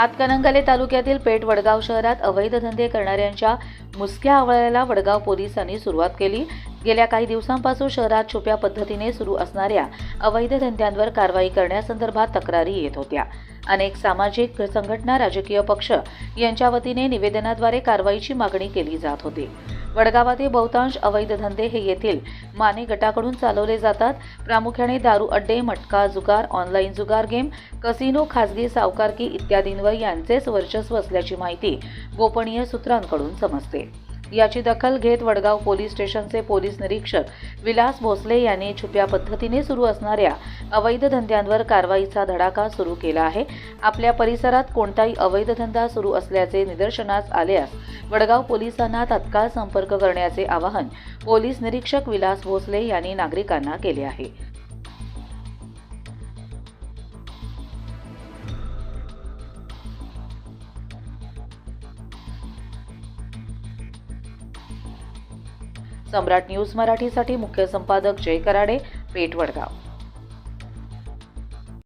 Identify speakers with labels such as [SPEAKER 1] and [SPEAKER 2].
[SPEAKER 1] हातकणंगले तालुक्यातील पेठ वडगाव शहरात अवैध धंदे करणाऱ्यांच्या मुसक्या आवळ्याला वडगाव पोलिसांनी सुरुवात केली. गेल्या काही दिवसांपासून शहरात छुप्या पद्धतीने सुरू असणाऱ्या अवैध धंद्यांवर कारवाई करण्यासंदर्भात तक्रारी येत होत्या. अनेक सामाजिक संघटना राजकीय पक्ष यांच्या वतीने निवेदनाद्वारे कारवाईची मागणी केली जात होती. वडगावातील बहुतांश अवैध धंदे हे येथील माने गटाकडून चालवले जातात. प्रामुख्याने दारू अड्डे मटका जुगार ऑनलाईन जुगार गेम कसिनो खासगी सावकारकी इत्यादींवर यांचेच वर्चस्व असल्याची माहिती गोपनीय सूत्रांकडून समजते. याची दखल घेत वडगाव पोलीस स्टेशनचे पोलीस निरीक्षक विलास भोसले यांनी छुप्या पद्धतीने सुरू असणाऱ्या अवैध धंद्यांवर कारवाईचा धडाका सुरू केला आहे. आपल्या परिसरात कोणताही अवैध धंदा सुरू असल्याचे निदर्शनास आल्यास वडगाव पोलिसांना तत्काळ संपर्क करण्याचे आवाहन पोलीस निरीक्षक विलास भोसले यांनी नागरिकांना केले आहे. सम्राट न्यूज मराठीसाठी मुख्य संपादक जय कराडे पेठ वडगाव